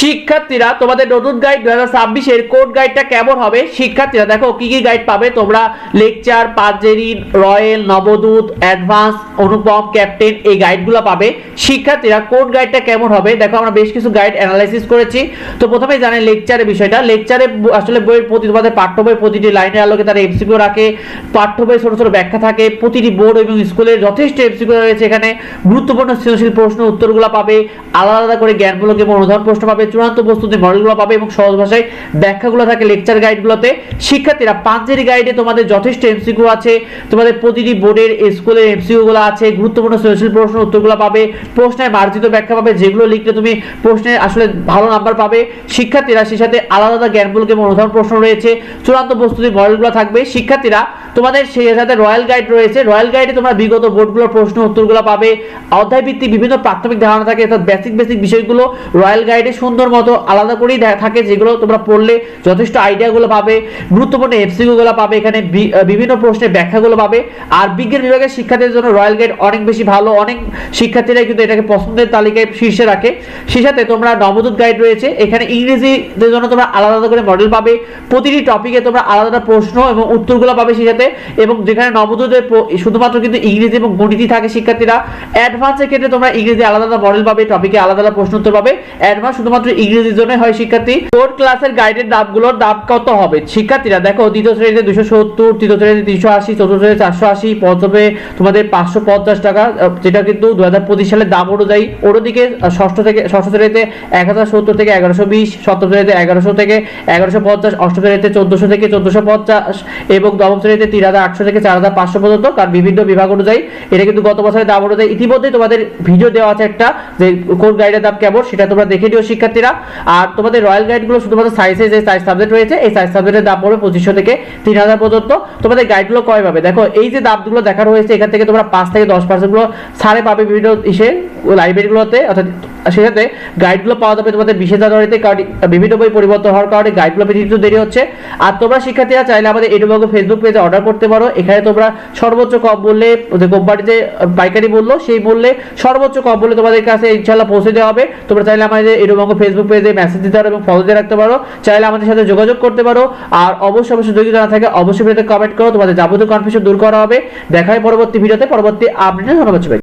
শিক্ষার্থীরা, তোমাদের নতুন গাইড দু হাজার ছাব্বিশের কোড গাইডটা কেমন হবে? শিক্ষার্থীরা, দেখো, কি কি গাইড পাবে? তোমরা lecture পাঁচজেরিন royal Nabadut advance Anupam captain এই গাইডগুলো পাবে। শিক্ষার্থীরা কোড গাইডটা কেমন হবে? দেখো, আমরা বেশ কিছু গাইড অ্যানালাইসিস করেছি। তো প্রথমে জানেন লেকচারের বিষয়টা। লেকচারে আসলে বইয়ের প্রতি, তোমাদের পাঠ্য বই প্রতিটি লাইনের আলোকে তারা এমসিকিউ রাখে। পাঠ্য বই ছোট ছোট ব্যাখ্যা থাকে। প্রতিটি বোর্ড এবং স্কুলের যথেষ্ট এমসিকিউ রয়েছে এখানে। গুরুত্বপূর্ণ সৃজনশীল প্রশ্ন উত্তরগুলো পাবে। আলাদা আলাদা করে জ্ঞানমূলক এবং অনুধাবন প্রশ্ন পাবে। চূড়ান্ত প্রস্তুতি মডেলগুলো পাবে এবং সহজ ভাষায় ব্যাখ্যাগুলো থাকে লেকচার গাইডগুলোতে শিক্ষার্থীরা পাঁচজেরি গাইডে তোমাদের যথেষ্ট এমসিকিউ আছে, তোমাদের প্রতিটি বোর্ডের স্কুলের এমসিকিউ গুলো আছে, গুরুত্বপূর্ণ সৃজনশীল প্রশ্ন উত্তরগুলো পাবে, প্রশ্নের মার্জিত ব্যাখ্যা পাবে, যেগুলো লিখলে তুমি প্রশ্নে আসলে ভালো নাম্বার পাবে। শিক্ষার্থীরা সেই সাথে আলাদা আলাদা জ্ঞানমূলক এবং প্রশ্ন রয়েছে। চূড়ান্ত প্রস্তুতির মডেলগুলো থাকবে। শিক্ষার্থীরা তোমাদের সেই সাথে রয়্যাল গাইড রয়েছে। রয়্যাল গাইডে তোমরা বিগত বোর্ডগুলোর প্রশ্ন, উত্তরগুলো পাবে। অধ্যায় ভিত্তিক বিভিন্ন প্রাথমিক ধারণা থাকে, অর্থাৎ বেসিক বেসিক বিষয়গুলো রয়্যাল গাইডে সুন্দর মতো আলাদা করেই থাকে, যেগুলো তোমরা পড়লে যথেষ্ট আইডিয়াগুলো পাবে। গুরুত্বপূর্ণ এফসিকিউ গুলো পাবে, এখানে বিভিন্ন প্রশ্নের ব্যাখ্যাগুলো পাবে। আর বিজ্ঞান বিভাগের শিক্ষার্থীদের জন্য রয়্যাল গাইড অনেক বেশি ভালো। অনেক শিক্ষার্থীরা কিন্তু এটাকে পছন্দের তালিকায় শীর্ষে রাখে। সেই সাথে তোমরা নবদূত গাইড রয়েছে। এখানে ইংরেজিদের জন্য তোমরা আলাদা আলাদা করে মডেল পাবে। প্রতিটি টপিকে তোমরা আলাদা আলাদা প্রশ্ন এবং উত্তরগুলো পাবে। সেই সাথে এবং যেখানে নবদূতের শুধুমাত্র কিন্তু ইংরেজি এবং গণিতই থাকে শিক্ষার্থীরা অ্যাডভান্সের ক্ষেত্রে তোমরা ইংরেজি আলাদা আলাদা মডেল পাবে টপিকে আলাদা আলাদা প্রশ্ন উত্তর পাবে। অ্যাডভান্স শুধুমাত্র ইংরেজির জন্য হয় শিক্ষার্থী। কোড ক্লাসের গাইডের দামগুলোর দাম কত হবে? শিক্ষার্থীরা, দেখো, দ্বিতীয় শ্রেণীতে দুশো সত্তর, তৃতীয় শ্রেণীতে তিনশো আশি, চতুর্থ শ্রেণীতে চারশো আশি, পঞ্চমে তোমাদের পাঁচশো পঞ্চাশ টাকা যেটা কিন্তু দু হাজার পঁচিশ সালের দাম অনুযায়ী। অন্যদিকে ষষ্ঠ থেকে ষষ্ঠ শ্রেণীতে এক হাজার সত্তর থেকে এগারোশো বিশ, সপ্তম শ্রেণীতে এগারোশো থেকে এগারোশো পঞ্চাশ, অষ্টম শ্রেণীতে চোদ্দশো থেকে চোদ্দশো পঞ্চাশ এবং নবম শ্রেণীতে তিন হাজার আটশো থেকে চার হাজার পাঁচশো পর্যন্ত, কারণ বিভিন্ন বিভাগ অনুযায়ী এটা কিন্তু গত বছরের দাম অনুযায়ী ইতিমধ্যে তোমাদের ভিডিও দেওয়া আছে একটা যে কোন গাইডের দাম কেমন, সেটা তোমরা দেখে নিও শিক্ষার্থীরা। আর তোমাদের রয়্যাল গাইডগুলো শুধুমাত্র সায়েন্সে যে সায়েন্স সাবজেক্ট রয়েছে, এই সায়েন্স সাবজেক্টের দাম পড়বে পঁচিশশো থেকে তিন হাজার পর্যন্ত। তোমাদের গাইডগুলো কয় পাবে? দেখো, এই যে দামগুলো দেখানো হয়েছে, এখান থেকে তোমরা পাঁচ থেকে দশ পার্সেন্টগুলো ছাড়ে পাবে বিভিন্ন ইসে লাইব্রেরিগুলোতে অর্থাৎ সাথে গাইডগুলো পাওয়া যাবে তোমাদের বিশে জানুয়ারিতে বিভিন্ন বই পরিবর্তন হওয়ার কারণে গাইডগুলো পেতে একটু দেরি হচ্ছে। আর তোমরা শিক্ষার্থীরা চাইলে আমাদের এডুবাগো ফেসবুক পেজে অর্ডার করতে পারো। এখানে তোমরা সর্বোচ্চ কম মূল্যে কোম্পানি যে পাইকারি মূল্য, সেই মূল্যে সর্বোচ্চ কম মূল্যে তোমাদের কাছে ইনশাল্লাহ পৌঁছে দেওয়া হবে। তোমরা চাইলে আমাদের এডুবাগো ফেসবুক পেজে মেসেজ দিতে পারো এবং ফলো দিয়ে রাখতে পারো। চাইলে আমাদের সাথে যোগাযোগ করতে পারো। আর অবশ্যই অবশ্যই যদি জানা থাকে, অবশ্যই কমেন্ট করো। তোমাদের যাবতীয় কনফিউশন দূর করা হবে। দেখা হয় পরবর্তী ভিডিওতে। পরবর্তী আপডেটে ধন্যবাদ